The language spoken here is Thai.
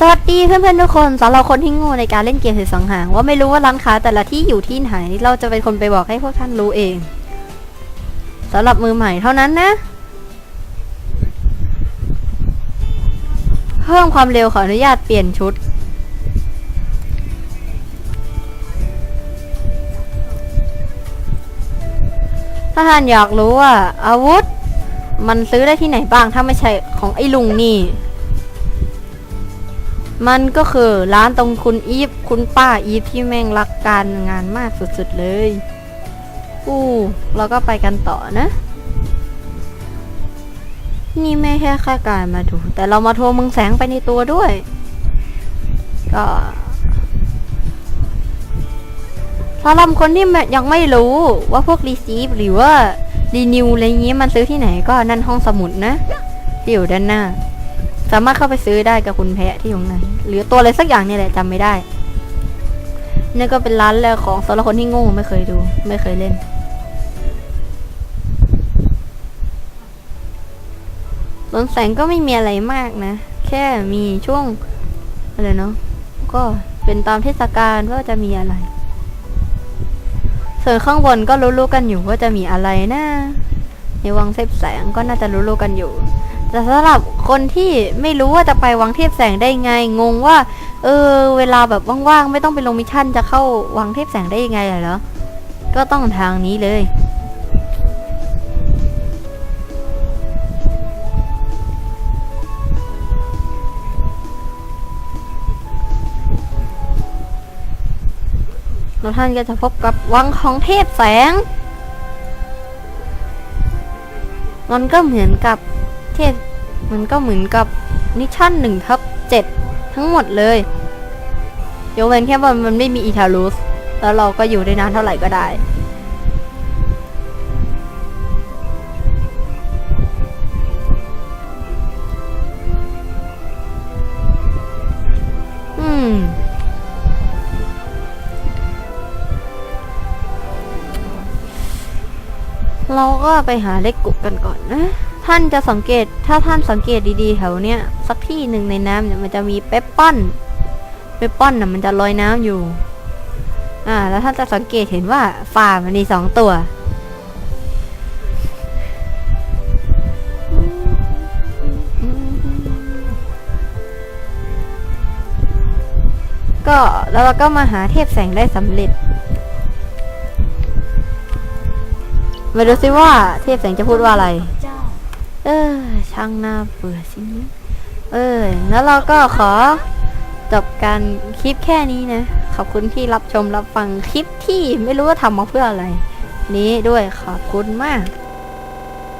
สวัสดีเพื่อนๆทุกคนสำหรับคนที่โง่ในการเล่นเกมสืบสังหารว่าไม่รู้ว่าร้านค้าแต่ละที่อยู่ที่ไหน เราจะเป็นคนไปบอกให้พวกท่านรู้เองสำหรับมือใหม่เท่านั้นนะ เพิ่มความเร็วขออนุญาตเปลี่ยนชุด ถ้าท่านอยากรู้ว่าอาวุธ มันซื้อได้ที่ไหนบ้างถ้าไม่ใช่ของไอ้ลุงนี่ มันก็คือร้านตรงคุณอีฟคุณป้าอีฟที่แม่งรักการงานมากสุดๆเลยอู้เราก็ไปกันต่อนะ นี่ไม่แค่แค่การมาดู แต่เรามาโทรมึงแสงไปในตัวด้วย ก็สำหรับคนที่ยังไม่รู้ว่าพวกรีซีฟหรือว่ารีนิวอะไรเงี้ยมันซื้อที่ไหนก็นั่นห้องสมุดนะที่อยู่ด้านหน้า สามารถเข้าไปซื้อได้กับคุณแพะที่อยู่ไหนหรือตัวอะไรสักอย่างเนี่ยแหละจำไม่ได้นี่ก็เป็นร้านแรกของสำหรับคนที่โง่ไม่เคยดู ไม่เคยเล่นสวนแสงก็ไม่มีอะไรมากนะ แค่มีช่วงอะไรเนาะก็เป็นตามเทศกาลว่าจะมีอะไร ส่วนข้างบนก็รู้ๆกันอยู่ว่าจะมีอะไรนะ ในวังเซฟแสงก็น่าจะรู้ๆกันอยู่ แต่สำหรับ คนที่ไม่รู้ว่าจะไปวังเทพแสงได้ไง งงว่า เออ เวลาแบบว่างๆไม่ต้องไปลงมิชชั่นจะเข้าวังเทพแสงได้ยังไงเหรอ ก็ต้องทางนี้เลยแล้วท่านก็จะพบกับวังของเทพแสง มันก็เหมือนกับเทพ มันก็เหมือนกับนิชชั่นหนึ่งทับเจ็ดทั้งหมดเลยยกเว้นแค่ว่ามันไม่มีอีทารุสแล้วเราก็อยู่ได้นานเท่าไหร่ก็ได้อืมเราก็ไปหาเล็กกุกันก่อนนะ ท่านจะสังเกตถ้าท่านสังเกตดีๆแถวเนี้ยสักที่หนึ่งในน้ำเนี่ยมันจะมีเปปปอนเปปปอนน่ะมันจะลอยน้ำอยู่ อ่า แล้วท่านจะสังเกตเห็นว่าฝ่ามันมีสองตัว ก็แล้วเราก็มาหาเทพแสงได้สำเร็จมาดูซิว่าเทพแสงจะพูดว่าอะไร เออ ช่างน่าเบื่อสินะเออ แล้วเราก็ขอจบการคลิปแค่นี้นะ ขอบคุณที่รับชมรับฟังคลิปที่ไม่รู้ว่าทำมาเพื่ออะไร นี้ด้วยขอบคุณมาก